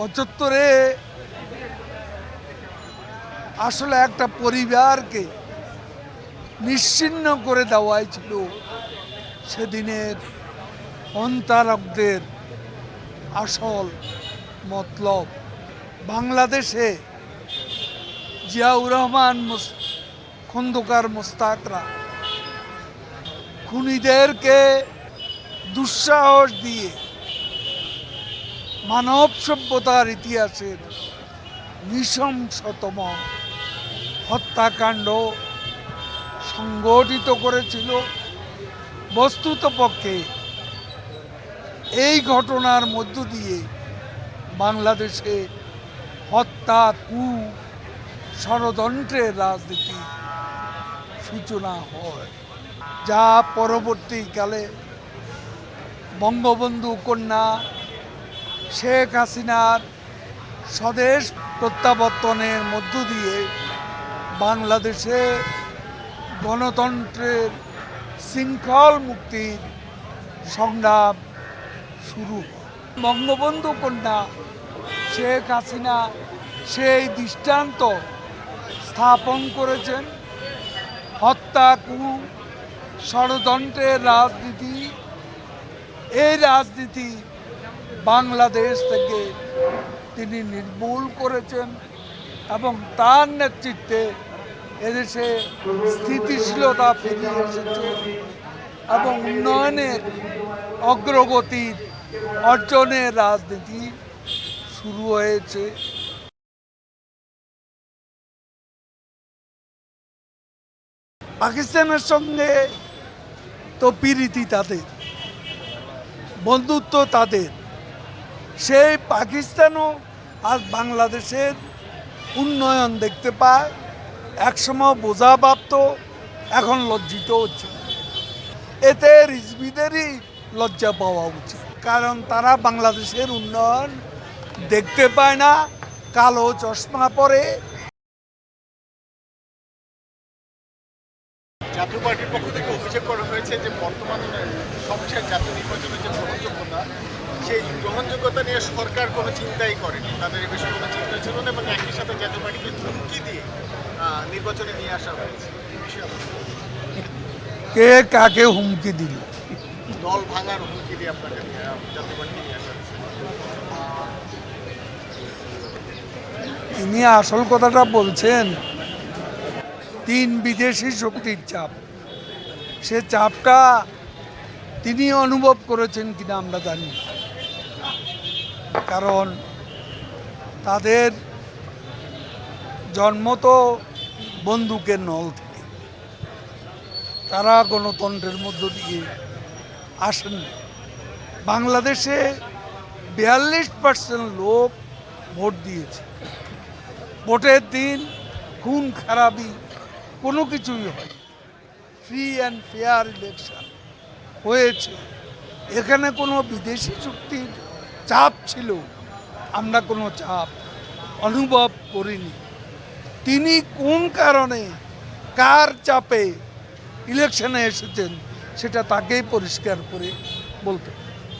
পঁচাত্তরে আসলে একটা পরিবারকে নিশ্চিন্ন করে দেওয়াই ছিল সেদিনের অন্তারকদের আসল মতলব। বাংলাদেশে জিয়াউর রহমান খন্দকার মোস্তাকরা খুনিদেরকে দুঃসাহস দিয়ে মানব সভ্যতার ইতিহাসের নৃশংসতম হত্যাকাণ্ড সংগঠিত করেছিল বস্তুত পক্ষে। এই ঘটনার মধ্য দিয়ে বাংলাদেশে হত্যা, কু, ষড়যন্ত্রের রাজনীতি সূচনা হয়, যা পরবর্তীকালে বঙ্গবন্ধু কন্যা শেখ হাসিনার স্বদেশ প্রত্যাবর্তনের মধ্য দিয়ে বাংলাদেশে গণতন্ত্রের শৃঙ্খল মুক্তির সংগ্রাম শুরু। বঙ্গবন্ধু কন্যা শেখ হাসিনা সেই দৃষ্টান্ত স্থাপন করেছেন হত্যা কু ষড়যন্ত্রের রাজনীতি, এই রাজনীতি বাংলাদেশ থেকে তিনি নির্মূল করেছেন এবং তার নেতৃত্বে এদেশে স্থিতিশীলতা ফিরিয়ে এসেছে এবং উন্নয়নের অগ্রগতির অর্জনের রাজনীতি শুরু হয়েছে। পাকিস্তানের সঙ্গে তো পিরিতি তাদের, বন্ধুত্ব তাদের। সেই পাকিস্তানও আজ বাংলাদেশের উন্নয়ন দেখতে পায়। একসময় বোঝা ভাবত এখন লজ্জিত হচ্ছে। এতে রিজবিদেরই লজ্জা পাওয়া উচিত। কারণ তারা বাংলাদেশের উন্নয়ন দেখতে পায় না। কালো চশমা পরে। জাতীয় পার্টির পক্ষ থেকে অভিযোগ করা হয়েছে যে বর্তমান সমস্যার জাতীয় নির্বাচনের যে গ্রহণযোগ্যতা সেই গ্রহণযোগ্যতা নিয়ে সরকার কোনো চিন্তাই করেনি। তাদের এ বিষয়ে কোনো চিন্তা ছিল না এবং একই সাথে জাতীয় পার্টিকে হুমকি দিয়ে নির্বাচনে নিয়ে আসা হয়েছে। কে কাকে হুমকি দিল? দল ভাঙার হুমকি দিয়ে আপনাকে জাতীয় পার্টিকে নিয়ে আসা তিনি আসল কথাটা বলছেন তিন বিদেশি শক্তির চাপ। সে চাপটা তিনি অনুভব করেছেন কিনা আমরা জানি না। কারণ তাদের জন্ম তো বন্দুকের নল থেকে। তারা গণতন্ত্রের মধ্য দিয়ে আসেন বাংলাদেশে বিয়াল্লিশ পার্সেন্ট লোক ভোট দিয়েছে। ভোটের দিন খুন, খারাপি কোনো কিছুই হয় ফ্রি অ্যান্ড ফেয়ার ইলেকশন হয়েছে। এখানে কোনো বিদেশি শক্তির চাপ ছিল, আমরা কোনো চাপ অনুভব করিনি তিনি কোন কারণে, কার চাপে ইলেকশনে এসেছেন, সেটা তাকেই পরিষ্কার করে বলতে।